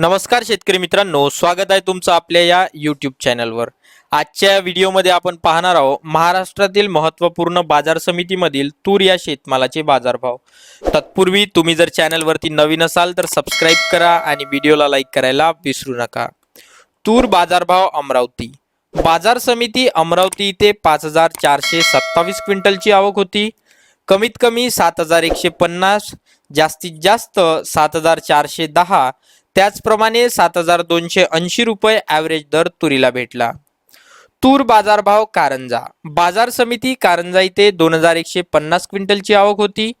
नमस्कार शेतकरी मित्रांनो स्वागत आहे तुमचं आपल्या या यूट्यूब चॅनलवर आजच्या व्हिडिओमध्ये आपण पाहणार आहोत महाराष्ट्रातील महत्त्वपूर्ण बाजार समितीमधील तूर या शेतमालाचे बाजारभाव. तत्पूर्वी तुम्ही जर चॅनलवरती नवीन असाल तर सबस्क्राईब करा आणि व्हिडिओला लाईक करायला विसरू नका. तूर बाजारभाव अमरावती. बाजार समिती अमरावती इथे पाच हजार चारशे सत्तावीस क्विंटलची आवक होती. कमीत कमी सात हजार एकशे पन्नास जास्तीत जास्त सात हजार चारशे दहा त्याचप्रमाणे सात हजार दोनशे ऐंशी रुपये ॲव्हरेज दर तुरीला भेटला. तूर बाजारभाव कारंजा. बाजार समिती कारंजा इथे दोन हजार एकशे पन्नास क्विंटलची आवक होती.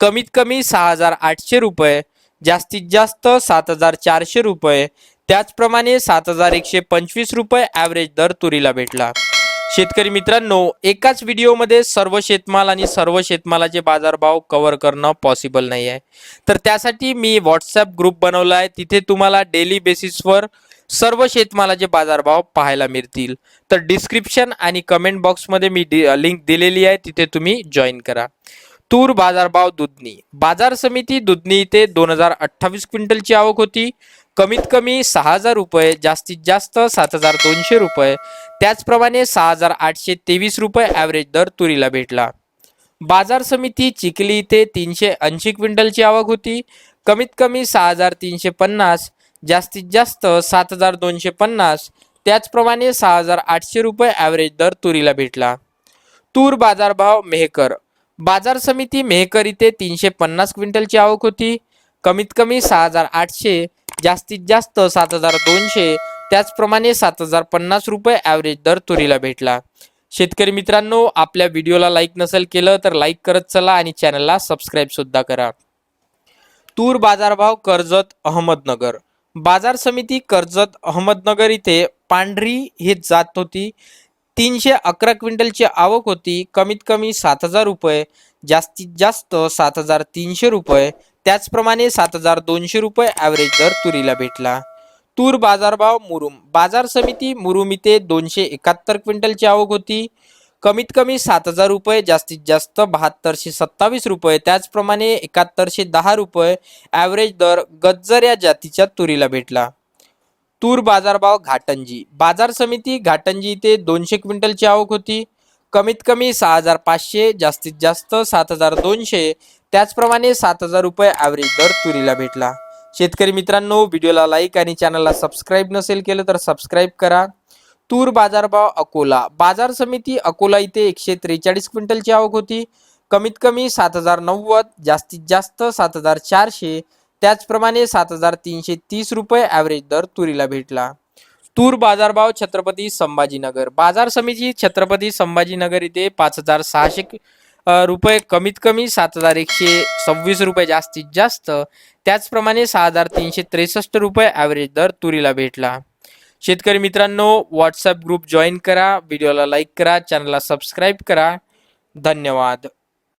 कमीत कमी सहा हजार आठशे रुपये जास्तीत जास्त सात हजार चारशे रुपये त्याचप्रमाणे सात हजार एकशे पंचवीस रुपये ॲव्हरेज दर तुरीला भेटला. शेतकरी मित्रांनो एकाच व्हिडिओमध्ये सर्व शेतमाल आणि सर्व शेतमालाचे बाजारभाव कव्हर करणं पॉसिबल नाही आहे. तर त्यासाठी मी व्हॉट्सॲप ग्रुप बनवला आहे. तिथे तुम्हाला डेली बेसिसवर सर्व शेतमालाचे बाजारभाव पाहायला मिळतील. तर डिस्क्रिप्शन आणि कमेंट बॉक्समध्ये मी लिंक दिलेली आहे. तिथे तुम्ही जॉईन करा. तूर बाजारभाव दुधनी. बाजार समिती दुधनी इथे दोन हजार अठ्ठावीस क्विंटलची आवक होती. कमीत कमी सहा हजार रुपये जास्तीत जास्त सात हजार दोनशे रुपये. त्याचप्रमाणे सहा हजार आठशे तेवीस रुपये ॲव्हरेज दर तुरीला भेटला. बाजार समिती चिखली इथे तीनशे ऐंशी क्विंटलची आवक होती. कमीत कमी सहा हजार तीनशे पन्नास जास्तीत जास्त सात हजार दोनशे पन्नास त्याचप्रमाणे सहा हजार आठशे रुपये ॲव्हरेज दर तुरीला भेटला. तूर बाजारभाव मेहकर. बाजार समिती मेहकर इथे तीनशे पन्नास क्विंटलची आवक होती. कमीत कमी सहा हजार आठशे जास्तीत जास्त सात हजार दोनशे त्याचप्रमाणे सात हजार पन्नास रुपये ॲव्हरेज दर तुरीला भेटला. शेतकरी मित्रांनो आपल्या व्हिडिओला लाईक नसेल केलं तर लाईक करत चला आणि चॅनलला सबस्क्राईब सुद्धा करा. तूर बाजारभाव कर्जत अहमदनगर. बाजार समिती कर्जत अहमदनगर इथे पांढरी हे जात होती. तीनशे अकरा क्विंटलची आवक होती. कमीत कमी सात हजार रुपये जास्तीत जास्त सात हजार तीनशे रुपये त्याचप्रमाणे सात हजार दोनशे रुपये ॲव्हरेज दर तुरीला भेटला. तूर बाजारभाव मुरुम. बाजार समिती मुरुम इथे दोनशे एकाहत्तर क्विंटलची आवक होती. कमीत कमी सात हजार रुपये जास्तीत जास्त बहात्तरशे सत्तावीस रुपये त्याचप्रमाणे एकाहत्तरशे दहा रुपये ॲव्हरेज दर गज्जर या जातीच्या तुरीला भेटला. तूर बाजारभाव घाटंजी. बाजार समिती घाटंजी इथे दोनशे क्विंटलची आवक होती. कमीत कमी सहा हजार पाचशे जास्तीत जास्त सात हजार दोनशे. त्याचप्रमाणे सात हजार रुपये ॲव्हरेज दर तुरीला भेटला. शेतकरी मित्रांनो व्हिडिओला लाईक आणि चॅनलला सबस्क्राईब नसेल केलं तर सबस्क्राईब करा. तूर बाजारभाव अकोला. बाजार समिती अकोला इथे एकशे त्रेचाळीस क्विंटलची आवक होती. कमीत कमी सात हजार नव्वद जास्तीत जास्त सात हजार चारशे. त्याचप्रमाणे सात हजार तीनशे तीस रुपये ॲव्हरेज दर तुरीला भेटला. तूर बाजारभाव छत्रपती संभाजीनगर. बाजार समिती छत्रपती संभाजीनगर इथे पाच हजार सहाशे रुपये कमीत कमी सात हजार एकशे सव्वीस रुपये जास्तीत जास्त. त्याचप्रमाणे सहा हजार तीनशे त्रेसष्ट रुपये ॲव्हरेज दर तुरीला भेटला. शेतकरी मित्रांनो व्हॉट्सअप ग्रुप जॉईन करा. व्हिडिओला लाईक करा. चॅनलला सबस्क्राईब करा. धन्यवाद.